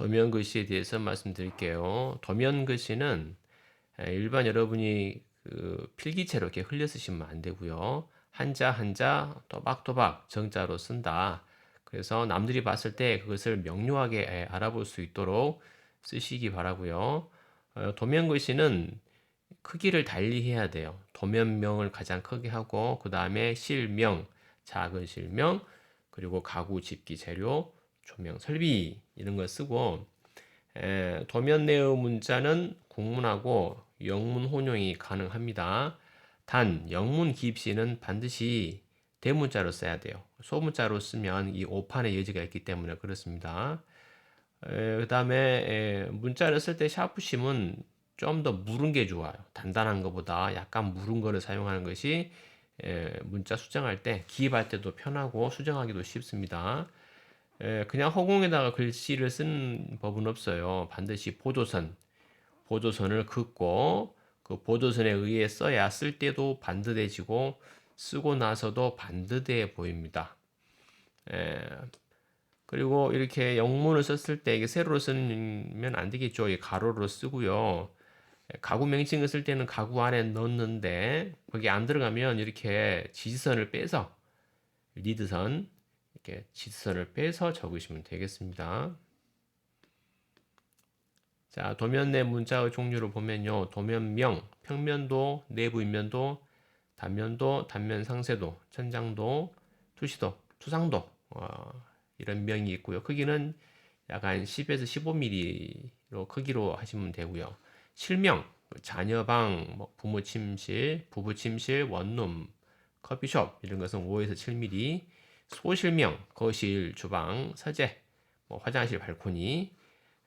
도면 글씨에 대해서 말씀드릴게요. 도면 글씨는 일반 여러분이 그 필기체로 이렇게 흘려 쓰시면 안 되고요. 한자 한자 또박또박 정자로 쓴다. 그래서 남들이 봤을 때 그것을 명료하게 알아볼 수 있도록 쓰시기 바라고요. 어, 도면 글씨는 크기를 달리 해야 돼요. 도면명을 가장 크게 하고 그 다음에 실명, 작은 실명, 그리고 가구, 집기, 재료, 조명, 설비 이런 걸 쓰고 에, 도면 내의 문자는 국문하고 영문 혼용이 가능합니다. 단 영문 기입시는 반드시 대문자로 써야 돼요. 소문자로 쓰면 이 오판의 여지가 있기 때문에 그렇습니다. 그 다음에 문자를 쓸 때 샤프심은 좀 더 무른 게 좋아요. 단단한 것보다 약간 무른 거를 사용하는 것이 에, 문자 수정할 때 기입할 때도 편하고 수정하기도 쉽습니다. 에, 그냥 허공에다가 글씨를 쓰는 법은 없어요. 반드시 보조선, 보조선을 긋고 그 보조선에 의해 써야 쓸 때도 반듯해지고 쓰고 나서도 반듯해 보입니다. 에, 그리고 이렇게 영문을 썼을 때 이게 세로로 쓰면 안 되겠죠. 가로로 쓰고요. 가구 명칭을 쓸 때는 가구 안에 넣는데 거기 안 들어가면 이렇게 지지선을 빼서 리드선 이렇게 지지선을 빼서 적으시면 되겠습니다. 자, 도면 내 문자의 종류를 보면요. 도면명, 평면도, 내부 인면도, 단면도, 단면 상세도, 천장도, 투시도, 투상도 어, 이런 명이 있고요. 크기는 약한 10에서 15mm로 크기로 하시면 되고요. 실명, 자녀방, 뭐 부모 침실, 부부 침실, 원룸, 커피숍 이런 것은 5에서 7mm. 소실명, 거실, 주방, 서재, 뭐 화장실, 발코니.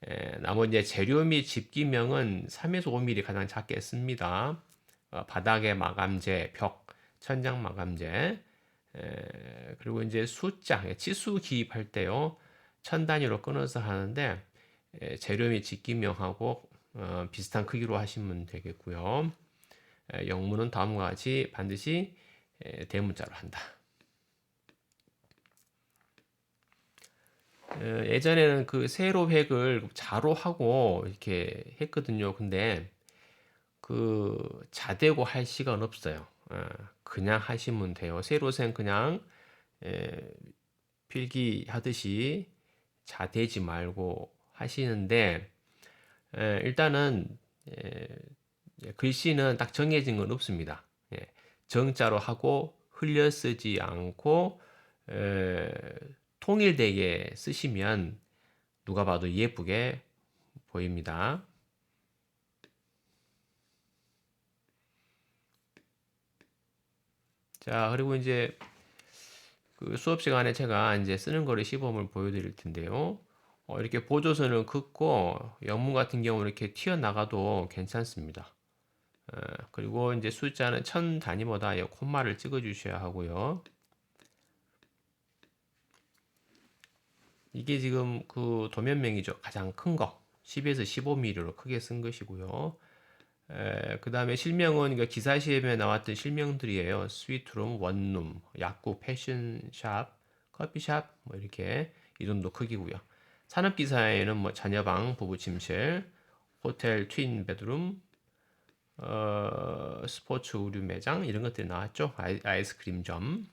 에, 나머지 재료 및 집기명은 3에서 5mm 가장 작게 씁니다. 어, 바닥에 마감재, 벽, 천장 마감재. 에, 그리고 이제 숫자, 치수 기입할 때요. 천 단위로 끊어서 하는데 에, 재료 및 집기명하고 어, 비슷한 크기로 하시면 되겠고요. 에, 영문은 다음과 같이 반드시 에, 대문자로 한다. 예전에는 그 세로 획을 자로 하고 이렇게 했거든요. 근데 그 자대고 할 시간 없어요. 어, 그냥 하시면 돼요. 세로생 그냥 에, 필기 하듯이 자대지 말고 하시는데 에, 일단은 에, 글씨는 딱 정해진 건 없습니다. 예, 정자로 하고 흘려 쓰지 않고 에, 통일되게 쓰시면 누가 봐도 예쁘게 보입니다. 자, 그리고 이제 그 수업 시간에 제가 이제 쓰는 거를 시범을 보여드릴 텐데요. 어, 이렇게 보조선을 긋고 영문 같은 경우는 이렇게 튀어나가도 괜찮습니다. 어, 그리고 이제 숫자는 천 단위보다 콤마를 찍어 주셔야 하고요. 이게 지금 그 도면명이죠. 가장 큰 거. 10에서 15mm로 크게 쓴 것이고요. 그 다음에 실명은 그러니까 기사 시험에 나왔던 실명들이에요. 스위트룸, 원룸, 약국, 패션샵, 커피샵, 뭐 이렇게 이 정도 크기고요. 산업 기사에는 뭐 자녀방, 부부 침실, 호텔 트윈 베드룸, 어, 스포츠 의류 매장 이런 것들이 나왔죠. 아이, 스크림점.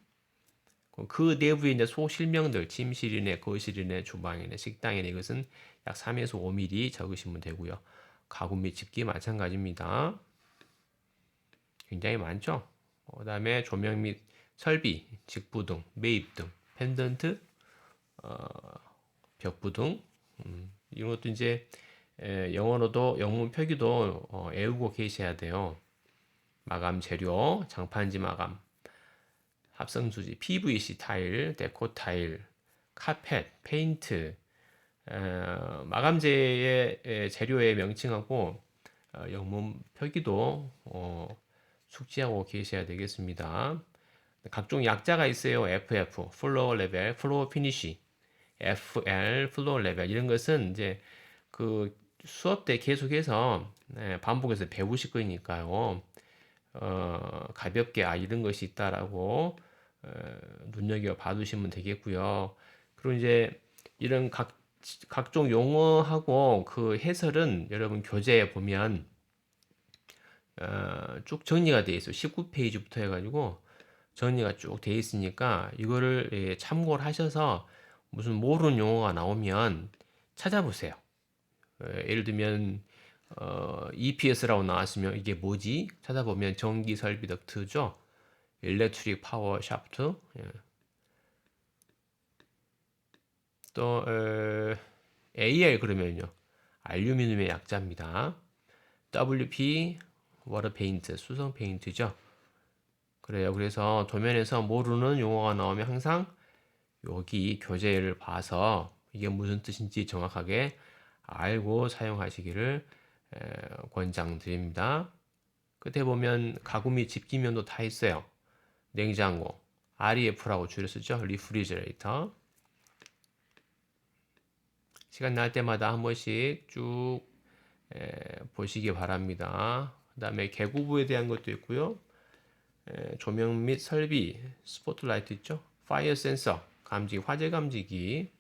그 내부에 이제 소실명들, 침실이네, 거실이네, 주방이네, 식당이네 이것은 약 3에서 5mm 적으시면 되고요. 가구 및 집기 마찬가지입니다. 굉장히 많죠. 어, 그 다음에 조명 및 설비, 직부등, 매입등, 펜던트, 어, 벽부등 음, 이런 것도 이제 에, 영어로도 영문 표기도 어, 외우고 계셔야 돼요. 마감 재료, 장판지 마감, 합성 수지, PVC 타일, 데코 타일, 카펫, 페인트, 에, 마감재의 재료의 명칭하고 어, 영문 표기도 어, 숙지하고 계셔야 되겠습니다. 각종 약자가 있어요. FF, 플로어 레벨, 플로어 피니시, FL, 플로어 레벨 이런 것은 이제 그 수업 때 계속해서 네, 반복해서 배우실 거니까요. 어, 가볍게 아 이런 것이 있다라고 어, 눈여겨 봐두시면 되겠고요. 그리고 이제 이런 각 각종 용어하고 그 해설은 여러분 교재에 보면 어, 쭉 정리가 돼 있어요. 19페이지부터 해가지고 정리가 쭉 돼 있으니까 이거를 예, 참고를 하셔서 무슨 모르는 용어가 나오면 찾아보세요. 예, 예를 들면 어, EPS라고 나왔으면 이게 뭐지? 찾아보면 전기 설비 덕트죠. 일렉트릭 파워 샤프트. 예. 또 어, AL 그러면요. 알루미늄의 약자입니다. WP 워터 페인트 수성 페인트죠. 그래요. 그래서 도면에서 모르는 용어가 나오면 항상 여기 교재를 봐서 이게 무슨 뜻인지 정확하게 알고 사용하시기를 에, 권장드립니다. 끝에 보면 가구 및 집기면도 다 있어요. 냉장고, REF라고 줄여 쓰죠. 리프리저레이터. 시간 날 때마다 한 번씩 쭉 에, 보시기 바랍니다. 그 다음에 개구부에 대한 것도 있고요. 에, 조명 및 설비, 스포트라이트 있죠. 파이어 센서, 감지, 화재 감지기,